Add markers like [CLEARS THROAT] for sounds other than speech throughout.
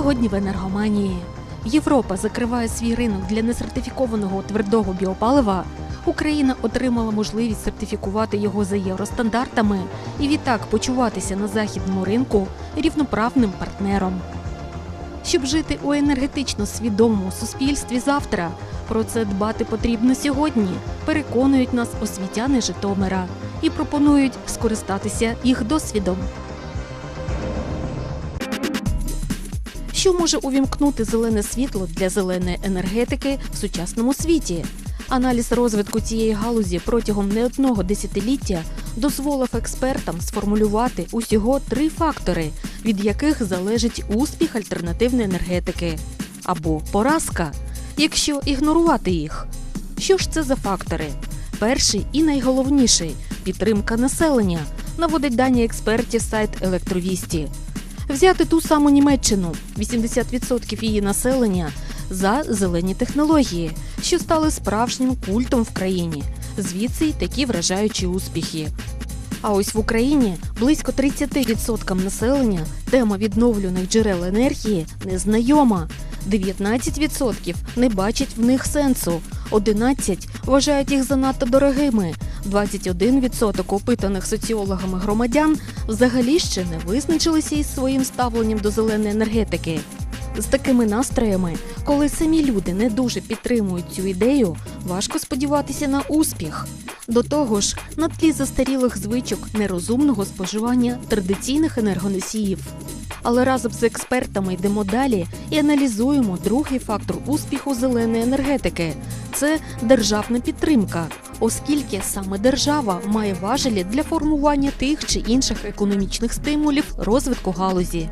Сьогодні в енергоманії Європа закриває свій ринок для несертифікованого твердого біопалива. Україна отримала можливість сертифікувати його за євростандартами і відтак почуватися на західному ринку рівноправним партнером. Щоб жити у енергетично свідомому суспільстві завтра, про це дбати потрібно сьогодні, переконують нас освітяни Житомира і пропонують скористатися їх досвідом. Що може увімкнути зелене світло для зеленої енергетики в сучасному світі? Аналіз розвитку цієї галузі протягом не одного десятиліття дозволив експертам сформулювати усього три фактори, від яких залежить успіх альтернативної енергетики або поразка, якщо ігнорувати їх. Що ж це за фактори? Перший і найголовніший підтримка населення, наводить дані експертів сайт Електровісті. Взяти ту саму Німеччину 80% її населення за зелені технології, що стали справжнім культом в країні. Звідси й такі вражаючі успіхи. А ось в Україні близько 30% населення тема відновлюваних джерел енергії незнайома. 19% не бачать в них сенсу, 11% вважають їх занадто дорогими. 21% опитаних соціологами громадян взагалі ще не визначилися із своїм ставленням до зеленої енергетики. З такими настроями, коли самі люди не дуже підтримують цю ідею, важко сподіватися на успіх. До того ж, на тлі застарілих звичок нерозумного споживання традиційних енергоносіїв. Але разом з експертами йдемо далі і аналізуємо другий фактор успіху зеленої енергетики це державна підтримка, оскільки саме держава має важелі для формування тих чи інших економічних стимулів розвитку галузі.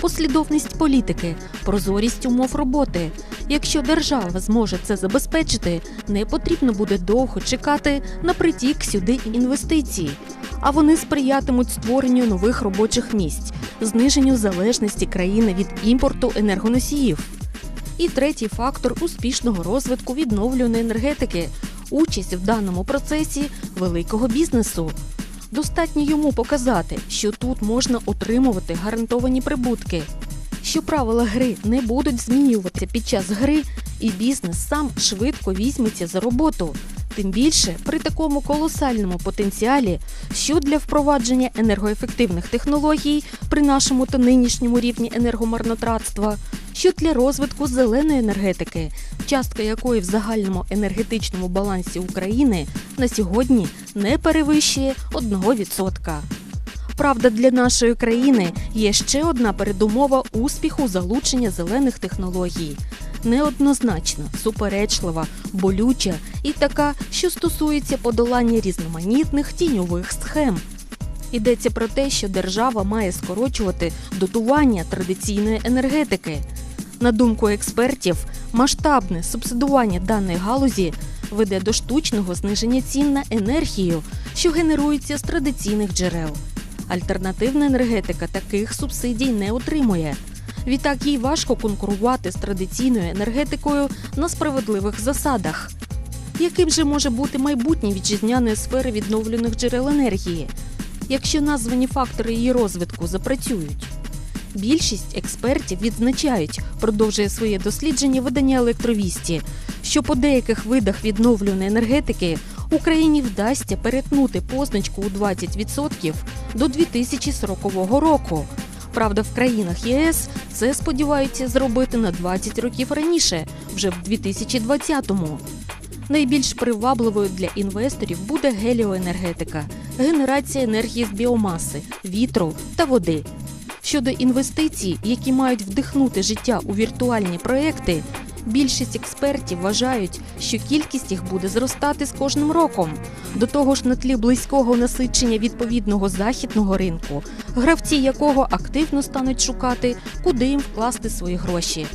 Послідовність політики, прозорість умов роботи. Якщо держава зможе це забезпечити, не потрібно буде довго чекати на притік сюди інвестицій, а вони сприятимуть створенню нових робочих місць, зниженню залежності країни від імпорту енергоносіїв. І третій фактор успішного розвитку відновлюваної енергетики участь в даному процесі великого бізнесу. Достатньо йому показати, що тут можна отримувати гарантовані прибутки, що правила гри не будуть змінюватися під час гри, і бізнес сам швидко візьметься за роботу. Тим більше при такому колосальному потенціалі, що для впровадження енергоефективних технологій при нашому та нинішньому рівні енергомарнотратства, що для розвитку зеленої енергетики, частка якої в загальному енергетичному балансі України на сьогодні не перевищує 1%. Правда, для нашої країни є ще одна передумова успіху залучення зелених технологій. Неоднозначна, суперечлива, болюча і така, що стосується подолання різноманітних тіньових схем. Йдеться про те, що держава має скорочувати дотування традиційної енергетики. На думку експертів, масштабне субсидування даної галузі веде до штучного зниження цін на енергію, що генерується з традиційних джерел. Альтернативна енергетика таких субсидій не отримує. Відтак їй важко конкурувати з традиційною енергетикою на справедливих засадах. Яким же може бути майбутнє вітчизняної сфери відновлених джерел енергії, якщо названі фактори її розвитку запрацюють? Більшість експертів відзначають, продовжує своє дослідження видання електровісті, що по деяких видах відновлюваної енергетики Україні вдасться перетнути позначку у 20% до 2040 року. Правда, в країнах ЄС це сподіваються зробити на 20 років раніше, вже в 2020-му. Найбільш привабливою для інвесторів буде геліоенергетика, генерація енергії з біомаси, вітру та води. Щодо інвестицій, які мають вдихнути життя у віртуальні проекти, більшість експертів вважають, що кількість їх буде зростати з кожним роком. До того ж, на тлі близького насичення відповідного західного ринку, гравці якого активно стануть шукати, куди їм вкласти свої гроші.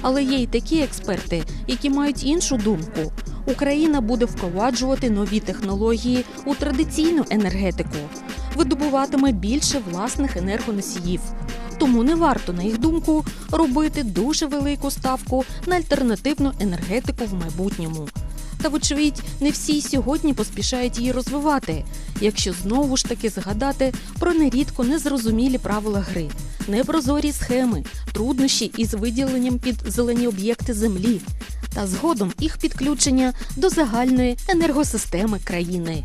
Але є й такі експерти, які мають іншу думку. Україна буде впроваджувати нові технології у традиційну енергетику, видобуватиме більше власних енергоносіїв. Тому не варто, на їх думку, робити дуже велику ставку на альтернативну енергетику в майбутньому. Та, вочевидь, не всі сьогодні поспішають її розвивати, якщо знову ж таки згадати про нерідко незрозумілі правила гри, непрозорі схеми, труднощі із виділенням під зелені об'єкти землі та згодом їх підключення до загальної енергосистеми країни.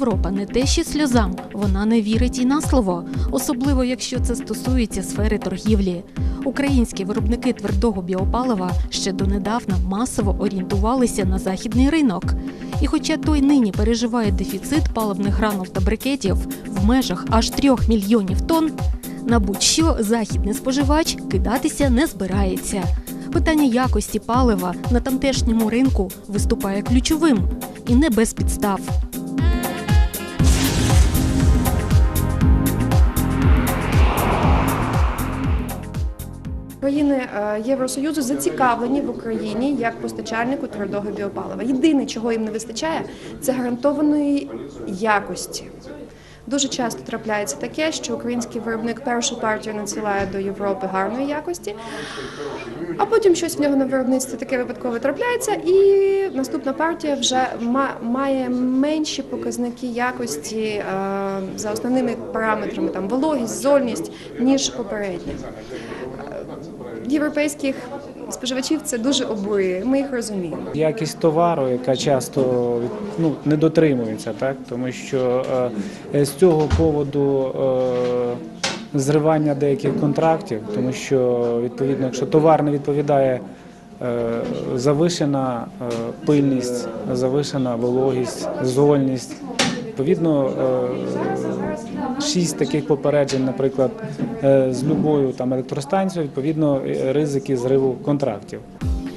Європа не те, що сльозам, вона не вірить і на слово, особливо якщо це стосується сфери торгівлі. Українські виробники твердого біопалива ще донедавна масово орієнтувалися на західний ринок. І хоча той нині переживає дефіцит паливних гранул та брикетів в межах аж трьох мільйонів тонн, на будь-що західний споживач кидатися не збирається. Питання якості палива на тамтешньому ринку виступає ключовим і не без підстав. Країни е, Євросоюзу зацікавлені в Україні як постачальнику твердого біопалива. Єдине, чого їм не вистачає, це гарантованої якості. Дуже часто трапляється таке, що український виробник першу партію надсилає до Європи гарної якості, а потім щось в нього на виробництві таке випадково трапляється, і наступна партія вже ма- має менші показники якості е, за основними параметрами, там вологість, зольність, ніж попередня європейських споживачів це дуже обурює. Ми їх розуміємо. Якість товару, яка часто ну, не дотримується, так? тому що е, з цього поводу е, зривання деяких контрактів, тому що відповідно, якщо товар не відповідає е, завишена е, пильність, завишена вологість, зольність. Відповідно, е, шість таких попереджень, наприклад, е, з любою там електростанцією, відповідно, е, ризики зриву контрактів.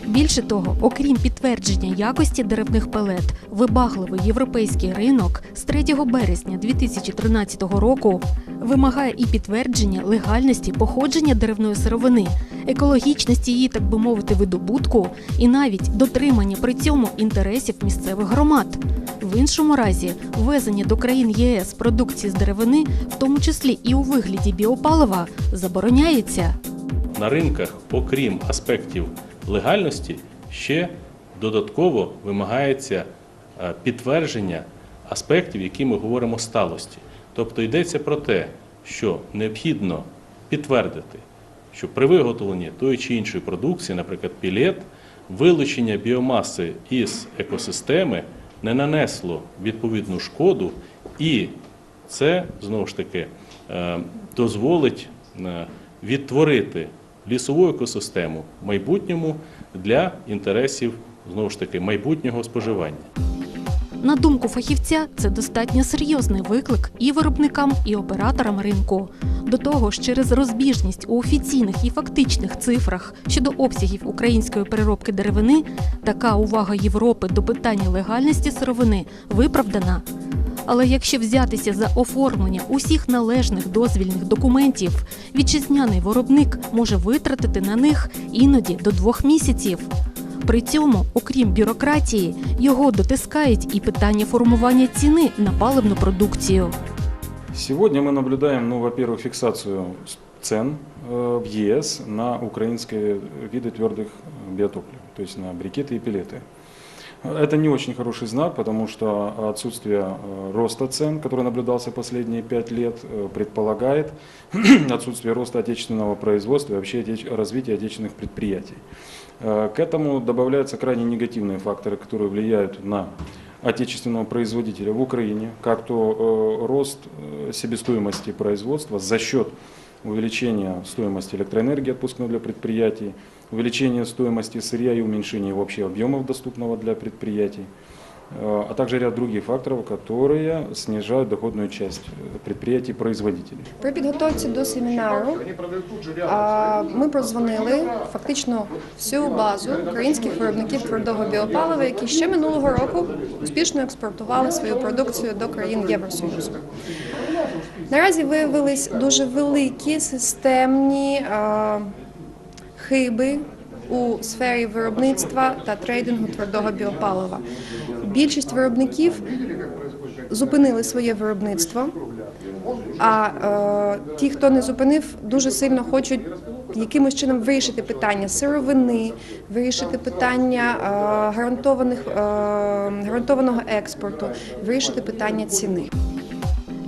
Більше того, окрім підтвердження якості деревних пелет, вибагливий європейський ринок з 3 березня 2013 року вимагає і підтвердження легальності походження деревної сировини, екологічності її, так би мовити, видобутку, і навіть дотримання при цьому інтересів місцевих громад. В іншому разі, ввезення до країн ЄС продукції з деревини, в тому числі і у вигляді біопалива, забороняється. на ринках, окрім аспектів легальності, ще додатково вимагається е, підтвердження аспектів, які ми говоримо сталості. Тобто йдеться про те, що необхідно підтвердити, що при виготовленні тої чи іншої продукції, наприклад, пілет, вилучення біомаси із екосистеми не нанесло відповідну шкоду, і це знову ж таки е, дозволить е, відтворити лісову екосистему в майбутньому для інтересів знову ж таки майбутнього споживання. На думку фахівця, це достатньо серйозний виклик і виробникам, і операторам ринку. До того ж, через розбіжність у офіційних і фактичних цифрах щодо обсягів української переробки деревини, така увага Європи до питання легальності сировини виправдана. Але якщо взятися за оформлення усіх належних дозвільних документів, вітчизняний виробник може витратити на них іноді до двох місяців. При цьому, окрім бюрократії, його дотискають і питання формування ціни на паливну продукцію. Сегодня мы наблюдаем, ну, во-первых, фиксацию с- цен э, в ЕС на украинские виды твердых биотоплив, то есть на брикеты и пилеты. Это не очень хороший знак, потому что отсутствие э, роста цен, который наблюдался последние пять лет, э, предполагает [CLEARS THROAT] отсутствие роста отечественного производства и вообще отеч- развития отечественных предприятий. Э, К этому добавляются крайне негативные факторы, которые влияют на отечественного производителя в Украине, как то э, рост э, себестоимости производства за счет увеличения стоимости электроэнергии, отпускной для предприятий, увеличения стоимости сырья и уменьшения вообще объемов доступного для предприятий, а также ряд других факторов, которые снижают доходную часть э, предприятий-производителей. При підготовці до семінару ми прозвонили фактично всю базу українських виробників твердого біопалива, які ще минулого року успішно експортували свою продукцію до країн Євросоюзу. Наразі виявились дуже великі системні хиби у сфері виробництва та трейдингу твердого біопалива. Більшість виробників зупинили своє виробництво. А е, ті, хто не зупинив, дуже сильно хочуть якимось чином вирішити питання сировини, вирішити питання е, гарантованих е, гарантованого експорту, вирішити питання ціни.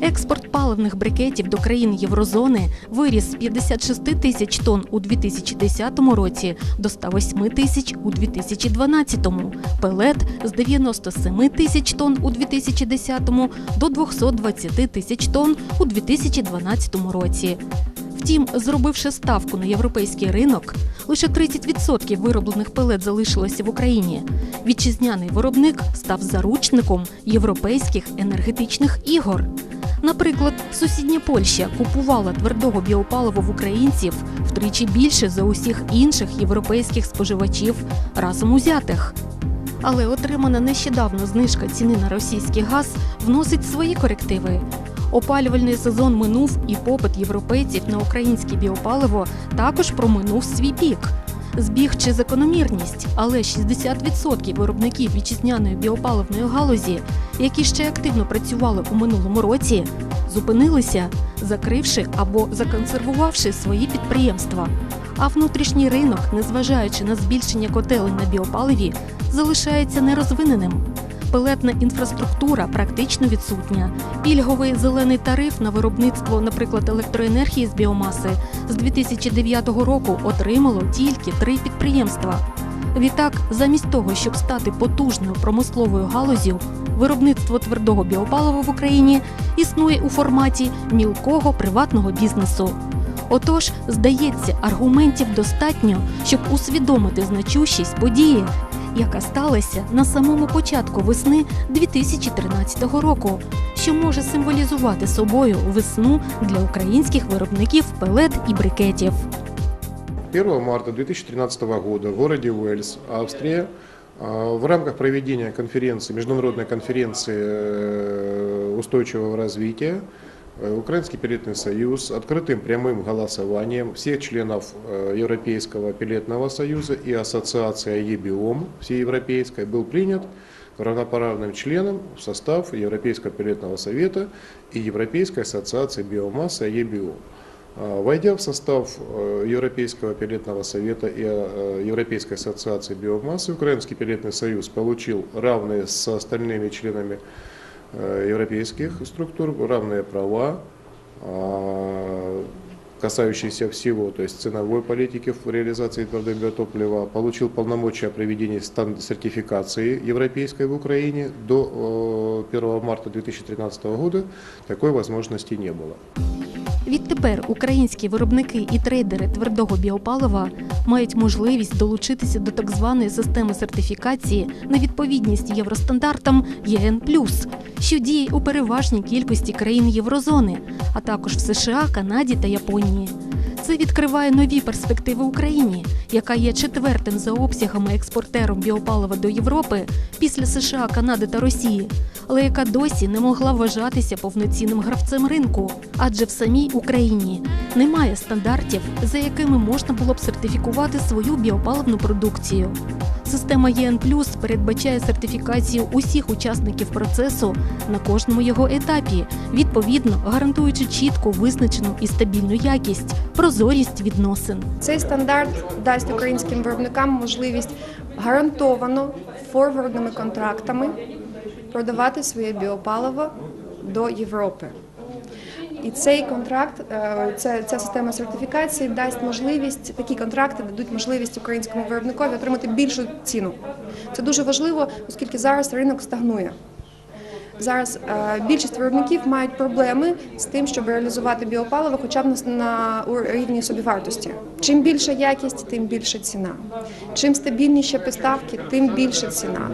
Експорт паливних брикетів до країн Єврозони виріс з 56 тисяч тонн у 2010 році до 108 тисяч у 2012, пелет з 97 тисяч тонн у 2010 до 220 тисяч тонн у 2012 році. Втім, зробивши ставку на європейський ринок, лише 30% вироблених пелет залишилося в Україні. Вітчизняний виробник став заручником європейських енергетичних ігор. Наприклад, сусідня Польща купувала твердого біопалива в українців втричі більше за усіх інших європейських споживачів разом узятих. Але отримана нещодавно знижка ціни на російський газ вносить свої корективи. Опалювальний сезон минув, і попит європейців на українське біопаливо також проминув свій пік. Збіг чи закономірність, але 60% виробників вітчизняної біопаливної галузі, які ще активно працювали у минулому році, зупинилися, закривши або законсервувавши свої підприємства. А внутрішній ринок, незважаючи на збільшення котелень на біопаливі, залишається нерозвиненим. Пелетна інфраструктура практично відсутня. Пільговий зелений тариф на виробництво, наприклад, електроенергії з біомаси з 2009 року отримало тільки три підприємства. Відтак, замість того, щоб стати потужною промисловою галузю, виробництво твердого біопалива в Україні існує у форматі мілкого приватного бізнесу. Отож, здається, аргументів достатньо, щоб усвідомити значущість події, яка сталася на самому початку весни 2013 року, що може символізувати собою весну для українських виробників пелет і брикетів. 1 марта 2013 года в городе Уэльс, Австрия, а, в рамках проведения конференции, международной конференции э, устойчивого развития, э, Украинский пилетный союз открытым прямым голосованием всех членов э, Европейского пилетного союза и ассоциации ЕБИОМ всеевропейской был принят равноправным членом в состав Европейского пилетного совета и Европейской ассоциации биомассы ЕБИОМ. А, Войдя в состав э, Европейского пилетного совета и э, Европейской ассоциации биомассы, Украинский пилетный союз получил равные с остальными членами э, европейских структур равные права, а, касающиеся всего, то есть ценовой политики в реализации твердого биотоплива, получил полномочия о проведении стан- сертификации европейской в Украине. До э, 1 марта 2013 года такой возможности не было. Відтепер українські виробники і трейдери твердого біопалива мають можливість долучитися до так званої системи сертифікації на відповідність євростандартам ЄН+, що діє у переважній кількості країн Єврозони, а також в США, Канаді та Японії. Це відкриває нові перспективи Україні, яка є четвертим за обсягами експортером біопалива до Європи після США, Канади та Росії, але яка досі не могла вважатися повноцінним гравцем ринку, адже в самій Україні немає стандартів, за якими можна було б сертифікувати свою біопаливну продукцію. Система ЄН передбачає сертифікацію усіх учасників процесу на кожному його етапі, відповідно гарантуючи чітко визначену і стабільну якість, прозорість відносин. Цей стандарт дасть українським виробникам можливість гарантовано форвардними контрактами продавати своє біопаливо до Європи. І цей контракт, е, ця, ця система сертифікації дасть можливість, такі контракти дадуть можливість українському виробникові отримати більшу ціну. Це дуже важливо, оскільки зараз ринок стагнує. Зараз е, більшість виробників мають проблеми з тим, щоб реалізувати біопаливо, хоча б на, рівні собівартості. Чим більша якість, тим більша ціна. Чим стабільніші поставки, тим більша ціна.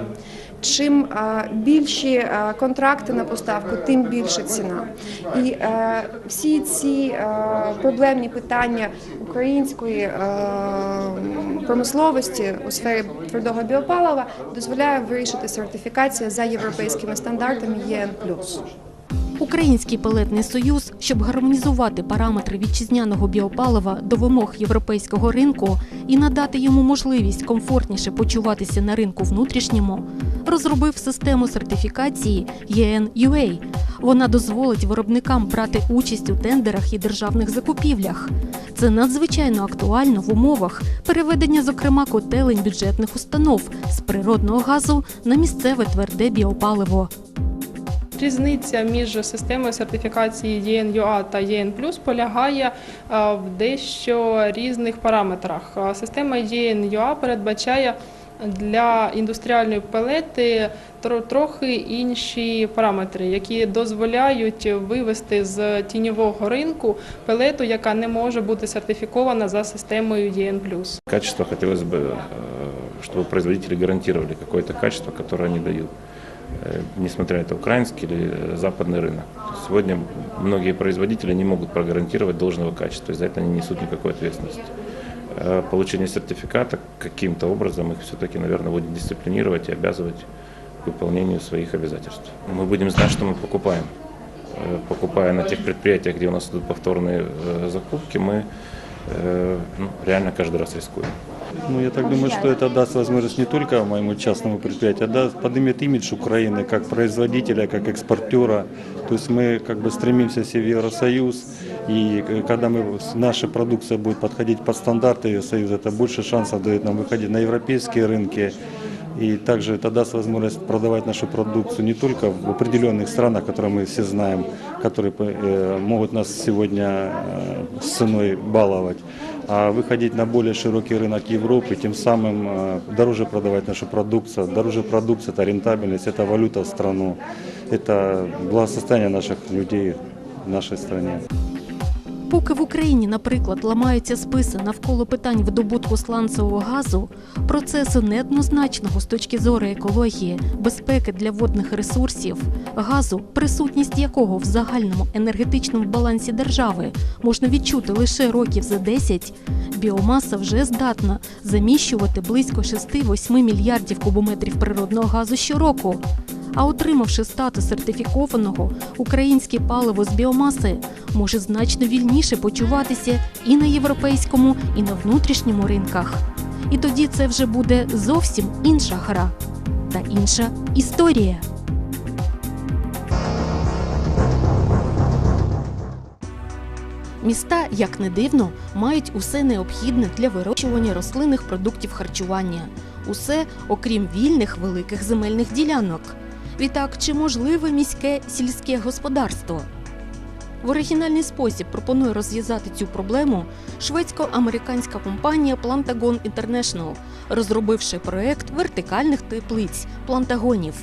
Чим більші контракти на поставку, тим більша ціна. І всі ці проблемні питання української промисловості у сфері твердого біопалива дозволяє вирішити сертифікація за європейськими стандартами ЄН+. Український пелетний союз, щоб гармонізувати параметри вітчизняного біопалива до вимог європейського ринку і надати йому можливість комфортніше почуватися на ринку внутрішньому, розробив систему сертифікації ЄН-UA. Вона дозволить виробникам брати участь у тендерах і державних закупівлях. Це надзвичайно актуально в умовах переведення, зокрема, котелень бюджетних установ з природного газу на місцеве тверде біопаливо. Різниця між системою сертифікації ЄНЮА та ЄН полягає е, в дещо різних параметрах. Е, Система ЄНЮА передбачає для індустріальної пелети тро- трохи інші параметри, які дозволяють вивести з тіньового ринку пелету, яка не може бути сертифікована за системою ЄН Качество хотелось бы, э, чтобы производители гарантировали какое-то качество, которое они дают, э, Несмотря это украинский или э, западный рынок. Сегодня многие производители не могут прогарантировать должного качества, и за это они несут никакой ответственности. Э, Получение сертификата каким-то образом их все-таки, наверное, будет дисциплинировать и обязывать к выполнению своих обязательств. Мы будем знать, что мы покупаем. Э, Покупая на тех предприятиях, где у нас идут повторные э, закупки, мы э, ну, реально каждый раз рискуем. Ну, я так думаю, что это даст возможность не только моему частному предприятию, а даст, поднимет имидж Украины как производителя, как экспортера. То есть мы как бы стремимся все в Евросоюз, и э, когда мы, с- наша продукция будет подходить под стандарты Евросоюза, это больше шансов дает нам выходить на европейские рынки. И также это даст возможность продавать нашу продукцию не только в определенных странах, которые мы все знаем, которые э, могут нас сегодня э, с ценой баловать, а выходить на более широкий рынок Европы, тем самым э, дороже продавать нашу продукцию. Дороже продукция – это рентабельность, это валюта в страну, это благосостояние наших людей в нашей стране. Поки в Україні, наприклад, ламаються списи навколо питань видобутку сланцевого газу, процесу неоднозначного з точки зору екології, безпеки для водних ресурсів, газу, присутність якого в загальному енергетичному балансі держави можна відчути лише років за 10, біомаса вже здатна заміщувати близько 6-8 мільярдів кубометрів природного газу щороку. А отримавши статус сертифікованого, українське паливо з біомаси може значно вільніше почуватися і на європейському, і на внутрішньому ринках. І тоді це вже буде зовсім інша гра та інша історія. Міста, як не дивно, мають усе необхідне для вирощування рослинних продуктів харчування. Усе, окрім вільних великих земельних ділянок. Відтак, чи можливе міське сільське господарство? В оригінальний спосіб пропонує розв'язати цю проблему шведсько-американська компанія Plantagon International, розробивши проект вертикальних теплиць плантагонів.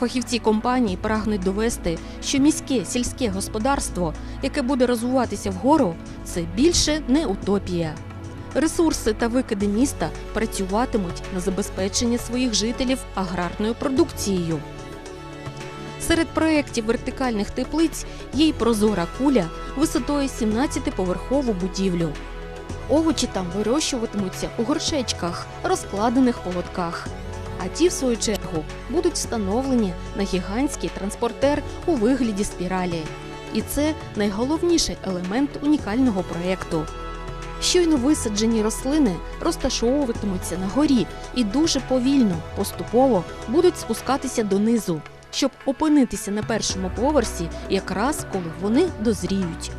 Фахівці компанії прагнуть довести, що міське сільське господарство, яке буде розвиватися вгору, це більше не утопія. Ресурси та викиди міста працюватимуть на забезпечення своїх жителів аграрною продукцією. Серед проєктів вертикальних теплиць є й прозора куля висотою 17-поверхову будівлю. Овочі там вирощуватимуться у горшечках, розкладених по лотках. А ті, в свою чергу, будуть встановлені на гігантський транспортер у вигляді спіралі. І це найголовніший елемент унікального проєкту. Щойно висаджені рослини розташовуватимуться на горі і дуже повільно, поступово будуть спускатися донизу, щоб опинитися на першому поверсі, якраз коли вони дозріють.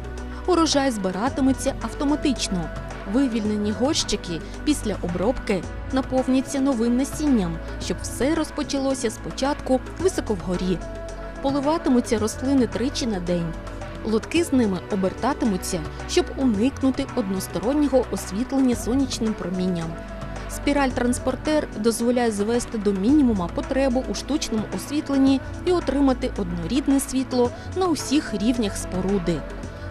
Урожай збиратиметься автоматично. Вивільнені горщики після обробки наповняться новим насінням, щоб все розпочалося спочатку високо вгорі. Поливатимуться рослини тричі на день. Лотки з ними обертатимуться, щоб уникнути одностороннього освітлення сонячним промінням. Спіраль-транспортер дозволяє звести до мінімума потребу у штучному освітленні і отримати однорідне світло на усіх рівнях споруди.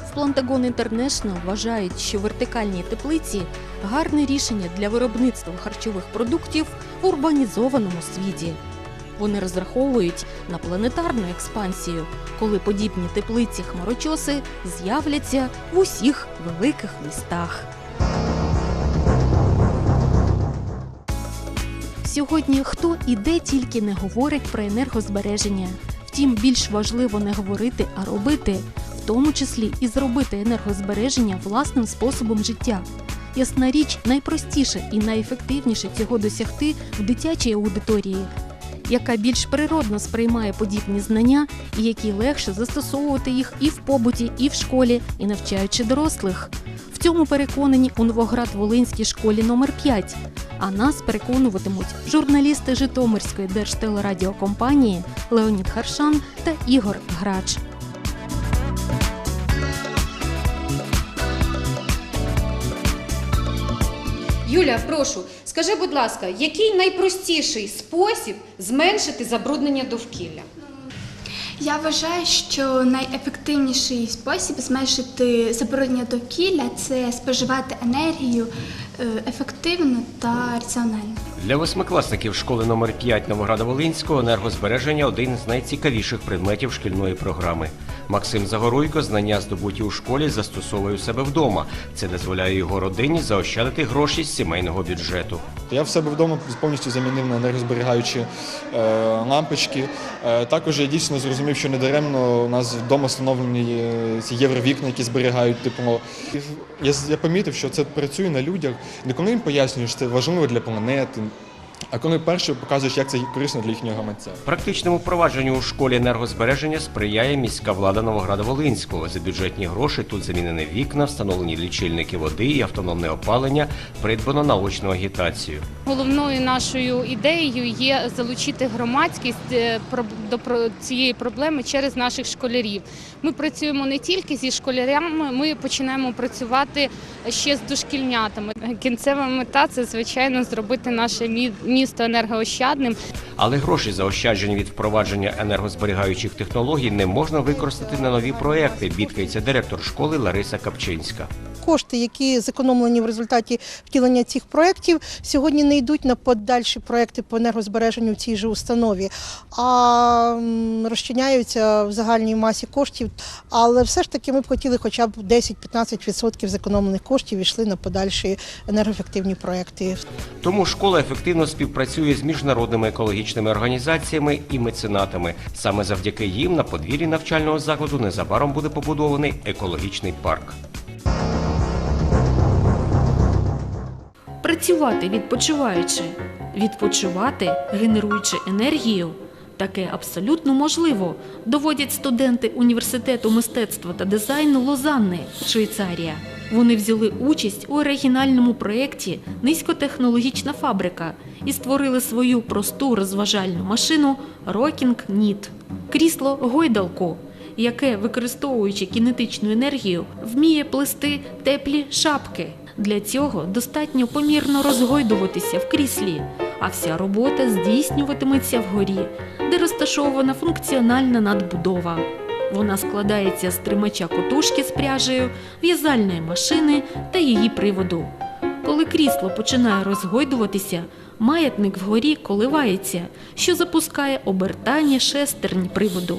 В Plantagon International вважають, що вертикальні теплиці гарне рішення для виробництва харчових продуктів в урбанізованому світі. Вони розраховують на планетарну експансію, коли подібні теплиці хмарочоси з'являться в усіх великих містах. Сьогодні хто і де тільки не говорить про енергозбереження. Втім, більш важливо не говорити, а робити, в тому числі і зробити енергозбереження власним способом життя. Ясна річ, найпростіше і найефективніше цього досягти в дитячій аудиторії, яка більш природно сприймає подібні знання і якій легше застосовувати їх і в побуті, і в школі, і навчаючи дорослих. В цьому переконані у Новоград-Волинській школі номер 5 а нас переконуватимуть журналісти Житомирської держтелерадіокомпанії Леонід Харшан та Ігор Грач. Юля, прошу, скажи, будь ласка, який найпростіший спосіб зменшити забруднення довкілля? Я вважаю, що найефективніший спосіб зменшити забруднення довкілля це споживати енергію ефективно та раціонально. Для восьмикласників школи номер 5 Новограда-Волинського енергозбереження один з найцікавіших предметів шкільної програми. Максим Загоруйко знання здобуті у школі застосовує у себе вдома. Це дозволяє його родині заощадити гроші з сімейного бюджету. Я в себе вдома повністю замінив на енергозберігаючі е, лампочки. Е, також я дійсно зрозумів, що недаремно у нас вдома встановлені ці євровікна, які зберігають тепло. І Я, помітив, що це працює на людях. Не коли їм пояснюєш, це важливо для планети, а коли перше показуєш, як це корисно для їхнього гаманця. Практичному впровадженню у школі енергозбереження сприяє міська влада Новограда-Волинського. За бюджетні гроші тут замінені вікна, встановлені лічильники води і автономне опалення, придбано наочну агітацію. Головною нашою ідеєю є залучити громадськість е, до цієї проблеми через наших школярів. Ми працюємо не тільки зі школярями, ми починаємо працювати ще з дошкільнятами. Кінцева мета це звичайно зробити наше мі- місто енергоощадним. Але гроші, заощаджені від впровадження енергозберігаючих технологій, не можна використати на нові проекти, бідкається директор школи Лариса Капчинська. Кошти, які зекономлені в результаті втілення цих проєктів, сьогодні не йдуть на подальші проекти по енергозбереженню в цій же установі, а розчиняються в загальній масі коштів. Але все ж таки ми б хотіли хоча б 10-15% зекономлених коштів йшли на подальші енергоефективні проекти. Тому школа ефективно співпрацює з міжнародними екологічними організаціями і меценатами. Саме завдяки їм на подвір'ї навчального закладу незабаром буде побудований екологічний парк. Працювати відпочиваючи, відпочивати, генеруючи енергію. Таке абсолютно можливо, доводять студенти університету мистецтва та дизайну Лозанни, Швейцарія. Вони взяли участь у оригінальному проєкті Низькотехнологічна фабрика і створили свою просту розважальну машину Rocking Knit. крісло гойдалку, яке, використовуючи кінетичну енергію, вміє плести теплі шапки. Для цього достатньо помірно розгойдуватися в кріслі, а вся робота здійснюватиметься вгорі, де розташована функціональна надбудова. Вона складається з тримача котушки з пряжею, в'язальної машини та її приводу. Коли крісло починає розгойдуватися, маятник вгорі коливається, що запускає обертання шестернь приводу.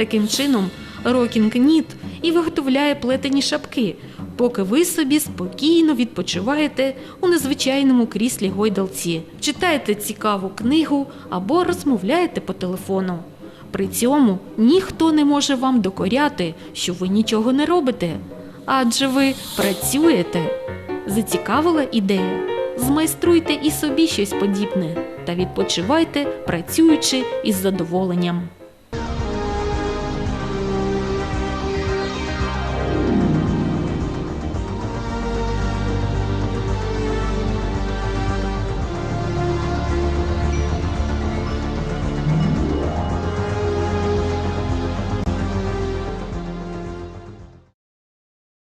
Таким чином, Рокінг Ніт і виготовляє плетені шапки, поки ви собі спокійно відпочиваєте у незвичайному кріслі гойдалці, читаєте цікаву книгу або розмовляєте по телефону. При цьому ніхто не може вам докоряти, що ви нічого не робите, адже ви працюєте. Зацікавила ідея? Змайструйте і собі щось подібне та відпочивайте, працюючи із задоволенням.